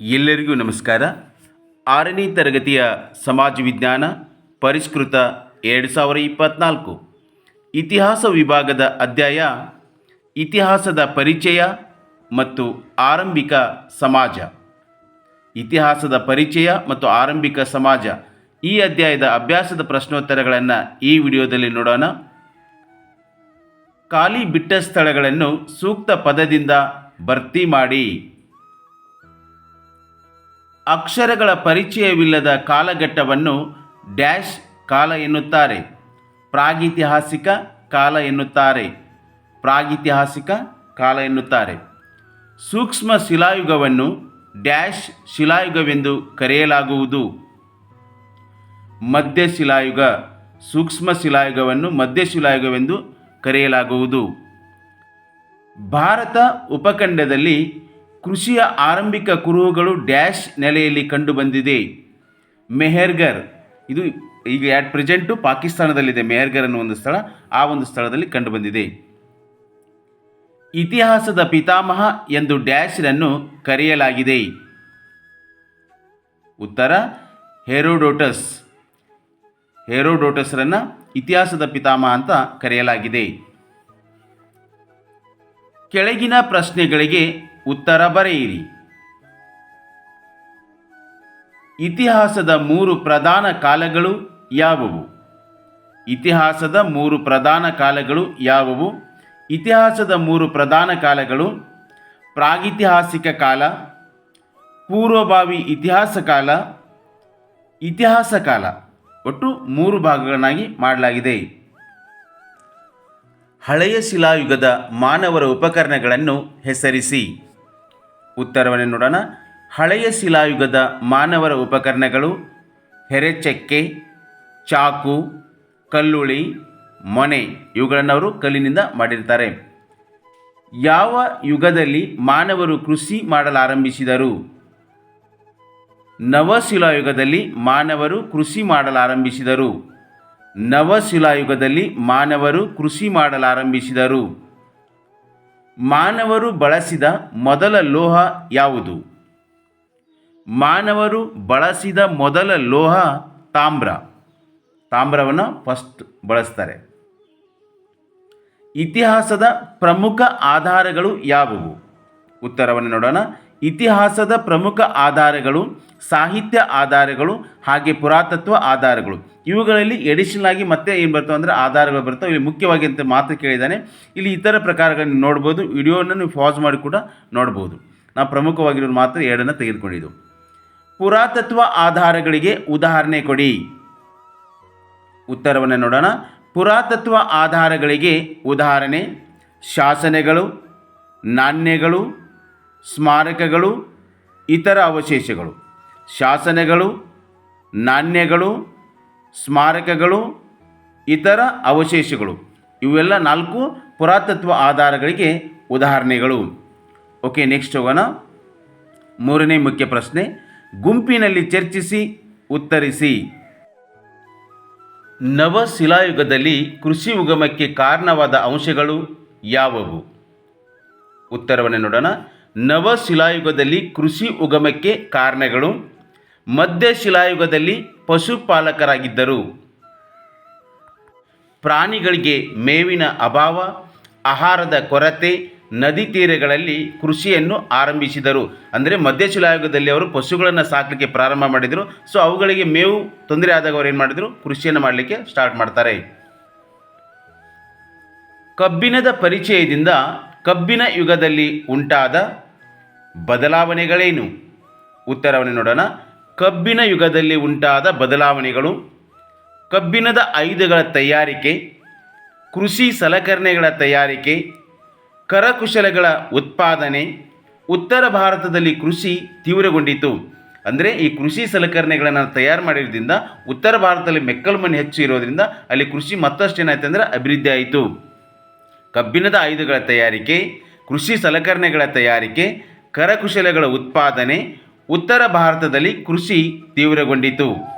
ಎಲ್ಲರಿಗೂ ನಮಸ್ಕಾರ. ಆರನೇ ತರಗತಿಯ ಸಮಾಜ ವಿಜ್ಞಾನ ಪರಿಷ್ಕೃತ ಎರಡು ಸಾವಿರ ಇಪ್ಪತ್ತ್ನಾಲ್ಕು ಇತಿಹಾಸ ವಿಭಾಗದ ಅಧ್ಯಾಯ, ಇತಿಹಾಸದ ಪರಿಚಯ ಮತ್ತು ಆರಂಭಿಕ ಸಮಾಜ. ಇತಿಹಾಸದ ಪರಿಚಯ ಮತ್ತು ಆರಂಭಿಕ ಸಮಾಜ. ಈ ಅಧ್ಯಾಯದ ಅಭ್ಯಾಸದ ಪ್ರಶ್ನೋತ್ತರಗಳನ್ನು ಈ ವಿಡಿಯೋದಲ್ಲಿ ನೋಡೋಣ. ಖಾಲಿ ಬಿಟ್ಟ ಸ್ಥಳಗಳನ್ನು ಸೂಕ್ತ ಪದದಿಂದ ಭರ್ತಿ ಮಾಡಿ. ಅಕ್ಷರಗಳ ಪರಿಚಯವಿಲ್ಲದ ಕಾಲಘಟ್ಟವನ್ನು ಡ್ಯಾಶ್ ಕಾಲ ಎನ್ನುತ್ತಾರೆ. ಪ್ರಾಗಿತಿಹಾಸಿಕ ಕಾಲ ಎನ್ನುತ್ತಾರೆ. ಪ್ರಾಗಿತಿಹಾಸಿಕ ಕಾಲ ಎನ್ನುತ್ತಾರೆ. ಸೂಕ್ಷ್ಮ ಶಿಲಾಯುಗವನ್ನು ಡ್ಯಾಶ್ ಶಿಲಾಯುಗವೆಂದು ಕರೆಯಲಾಗುವುದು. ಮಧ್ಯ ಶಿಲಾಯುಗ, ಸೂಕ್ಷ್ಮ ಶಿಲಾಯುಗವನ್ನು ಮಧ್ಯ ಶಿಲಾಯುಗವೆಂದು ಕರೆಯಲಾಗುವುದು. ಭಾರತ ಉಪಖಂಡದಲ್ಲಿ ಕೃಷಿಯ ಆರಂಭಿಕ ಕುರುಹುಗಳು ಡ್ಯಾಶ್ ನೆಲೆಯಲ್ಲಿ ಕಂಡುಬಂದಿದೆ ಮೆಹರ್ಗರ್ ಇದು ಈಗ ಆಟ್ ಪ್ರೆಸೆಂಟು ಪಾಕಿಸ್ತಾನದಲ್ಲಿದೆ. ಮೆಹರ್ಗರ್ ಅನ್ನೋ ಒಂದು ಸ್ಥಳ, ಆ ಒಂದು ಸ್ಥಳದಲ್ಲಿ ಕಂಡುಬಂದಿದೆ ಇತಿಹಾಸದ ಪಿತಾಮಹ ಎಂದು ಡ್ಯಾಶ್ರನ್ನು ಕರೆಯಲಾಗಿದೆ. ಉತ್ತರ, ಹೆರೋಡೋಟಸ್. ಹೆರೋಡೋಟಸ್ರನ್ನು ಇತಿಹಾಸದ ಪಿತಾಮಹ ಅಂತ ಕರೆಯಲಾಗಿದೆ. ಕೆಳಗಿನ ಪ್ರಶ್ನೆಗಳಿಗೆ ಉತ್ತರ ಬರೆಯಿರಿ. ಇತಿಹಾಸದ ಮೂರು ಪ್ರಧಾನ ಕಾಲಗಳು ಯಾವುವು? ಇತಿಹಾಸದ ಮೂರು ಪ್ರಧಾನ ಕಾಲಗಳು ಯಾವುವು? ಇತಿಹಾಸದ ಮೂರು ಪ್ರಧಾನ ಕಾಲಗಳು ಪ್ರಾಗಿತಿಹಾಸಿಕ ಕಾಲ, ಪೂರ್ವಭಾವಿ ಇತಿಹಾಸ ಕಾಲ ಇತಿಹಾಸ ಕಾಲ. ಒಟ್ಟು ಮೂರು ಭಾಗಗಳನ್ನಾಗಿ ಮಾಡಲಾಗಿದೆ. ಹಳೆಯ ಶಿಲಾಯುಗದ ಮಾನವರ ಉಪಕರಣಗಳನ್ನು ಹೆಸರಿಸಿ. ಉತ್ತರವನ್ನು ನೋಡೋಣ. ಹಳೆಯ ಶಿಲಾಯುಗದ ಮಾನವರ ಉಪಕರಣಗಳು ಹೆರೆಚಕ್ಕೆ, ಚಾಕು, ಕಲ್ಲುಳಿ, ಮೊನೆ ಇವುಗಳನ್ನು ಅವರು ಕಲ್ಲಿನಿಂದ ಮಾಡಿರ್ತಾರೆ. ಯಾವ ಯುಗದಲ್ಲಿ ಮಾನವರು ಕೃಷಿ ಮಾಡಲಾರಂಭಿಸಿದರು? ನವಶಿಲಾಯುಗದಲ್ಲಿ ಮಾನವರು ಕೃಷಿ ಮಾಡಲಾರಂಭಿಸಿದರು. ನವಶಿಲಾಯುಗದಲ್ಲಿ ಮಾನವರು ಕೃಷಿ ಮಾಡಲಾರಂಭಿಸಿದರು. ಮಾನವರು ಬಳಸಿದ ಮೊದಲ ಲೋಹ ಯಾವುದು? ಮಾನವರು ಬಳಸಿದ ಮೊದಲ ಲೋಹ ತಾಮ್ರ. ತಾಮ್ರವನ್ನು ಫಸ್ಟ್ ಬಳಸ್ತಾರೆ. ಇತಿಹಾಸದ ಪ್ರಮುಖ ಆಧಾರಗಳು ಯಾವುವು? ಉತ್ತರವನ್ನು ನೋಡೋಣ. ಇತಿಹಾಸದ ಪ್ರಮುಖ ಆಧಾರಗಳು, ಸಾಹಿತ್ಯ ಆಧಾರಗಳು, ಹಾಗೆ ಪುರಾತತ್ವ ಆಧಾರಗಳು. ಇವುಗಳಲ್ಲಿ ಎಡಿಷನಲ್ ಆಗಿ ಮತ್ತೆ ಏನು ಬರ್ತವೆ ಅಂದರೆ ಆಧಾರಗಳು ಬರ್ತವೆ. ಇಲ್ಲಿ ಮುಖ್ಯವಾಗಿ ಅಂತ ಮಾತ್ರ ಕೇಳಿದ್ದಾನೆ. ಇಲ್ಲಿ ಇತರ ಪ್ರಕಾರಗಳನ್ನು ನೋಡ್ಬೋದು. ವಿಡಿಯೋನ ನೀವು ಪಾಸ್ ಮಾಡಿ ಕೂಡ ನೋಡ್ಬೋದು. ನಾವು ಪ್ರಮುಖವಾಗಿರೋ ಮಾತ್ರ ಎರಡನ್ನು ತೆಗೆದುಕೊಂಡಿದ್ದು. ಪುರಾತತ್ವ ಆಧಾರಗಳಿಗೆ ಉದಾಹರಣೆ ಕೊಡಿ. ಉತ್ತರವನ್ನು ನೋಡೋಣ. ಪುರಾತತ್ವ ಆಧಾರಗಳಿಗೆ ಉದಾಹರಣೆ, ಶಾಸನಗಳು, ನಾಣ್ಯಗಳು ಸ್ಮಾರಕಗಳು, ಇತರ ಅವಶೇಷಗಳು, ಶಾಸನಗಳು, ನಾಣ್ಯಗಳು, ಸ್ಮಾರಕಗಳು, ಇತರ ಅವಶೇಷಗಳು. ಇವೆಲ್ಲ ನಾಲ್ಕು ಪುರಾತತ್ವ ಆಧಾರಗಳಿಗೆ ಉದಾಹರಣೆಗಳು. ಓಕೆ, ನೆಕ್ಸ್ಟ್ ಹೋಗೋಣ. ಮೂರನೇ ಮುಖ್ಯ ಪ್ರಶ್ನೆ, ಗುಂಪಿನಲ್ಲಿ ಚರ್ಚಿಸಿ, ಉತ್ತರಿಸಿ. ನವಶಿಲಾಯುಗದಲ್ಲಿ ಕೃಷಿ ಉಗಮಕ್ಕೆ ಕಾರಣವಾದ ಅಂಶಗಳು ಯಾವುವು? ಉತ್ತರವನ್ನು ನೋಡೋಣ. ನವಶಿಲಾಯುಗದಲ್ಲಿ ಕೃಷಿ ಉಗಮಕ್ಕೆ ಕಾರಣಗಳು. ಮಧ್ಯ ಶಿಲಾಯುಗದಲ್ಲಿ ಪಶುಪಾಲಕರಾಗಿದ್ದರು. ಪ್ರಾಣಿಗಳಿಗೆ ಮೇವಿನ ಅಭಾವ, ಆಹಾರದ ಕೊರತೆ, ನದಿ ತೀರಗಳಲ್ಲಿ ಕೃಷಿಯನ್ನು ಆರಂಭಿಸಿದರು. ಅಂದರೆ ಮಧ್ಯಶಿಲಾಯುಗದಲ್ಲಿ ಅವರು ಪಶುಗಳನ್ನು ಸಾಕಲಿಕ್ಕೆ ಪ್ರಾರಂಭ ಮಾಡಿದರು. ಸೊ ಅವುಗಳಿಗೆ ಮೇವು ತೊಂದರೆ ಆದಾಗ ಅವರು ಏನು ಮಾಡಿದರು? ಕೃಷಿಯನ್ನು ಮಾಡಲಿಕ್ಕೆ ಸ್ಟಾರ್ಟ್ ಮಾಡ್ತಾರೆ. ಕಬ್ಬಿಣದ ಪರಿಚಯದಿಂದ ಕಬ್ಬಿನ ಯುಗದಲ್ಲಿ ಉಂಟಾದ ಬದಲಾವಣೆಗಳೇನು? ಉತ್ತರವನ್ನು ನೋಡೋಣ. ಕಬ್ಬಿನ ಯುಗದಲ್ಲಿ ಉಂಟಾದ ಬದಲಾವಣೆಗಳು. ಕಬ್ಬಿಣದ ಆಯುಧಗಳ ತಯಾರಿಕೆ, ಕೃಷಿ ಸಲಕರಣೆಗಳ ತಯಾರಿಕೆ, ಕರಕುಶಲಗಳ ಉತ್ಪಾದನೆ, ಉತ್ತರ ಭಾರತದಲ್ಲಿ ಕೃಷಿ ತೀವ್ರಗೊಂಡಿತು. ಅಂದರೆ ಈ ಕೃಷಿ ಸಲಕರಣೆಗಳನ್ನು ತಯಾರು ಮಾಡಿರೋದ್ರಿಂದ ಉತ್ತರ ಭಾರತದಲ್ಲಿ ಮೆಕ್ಕಲು ಮಣ್ಣು ಹೆಚ್ಚು ಇರೋದರಿಂದ ಅಲ್ಲಿ ಕೃಷಿ ಮತ್ತಷ್ಟು ಏನಾಯಿತು ಅಂದರೆ ಅಭಿವೃದ್ಧಿ ಆಯಿತು. ಕಬ್ಬಿಣದ ಆಯುಧಗಳ ತಯಾರಿಕೆ, ಕೃಷಿ ಸಲಕರಣೆಗಳ ತಯಾರಿಕೆ ಕರಕುಶಲಗಳ ಉತ್ಪಾದನೆ ಉತ್ತರ ಭಾರತದಲ್ಲಿ ಕೃಷಿ ತೀವ್ರಗೊಂಡಿತು.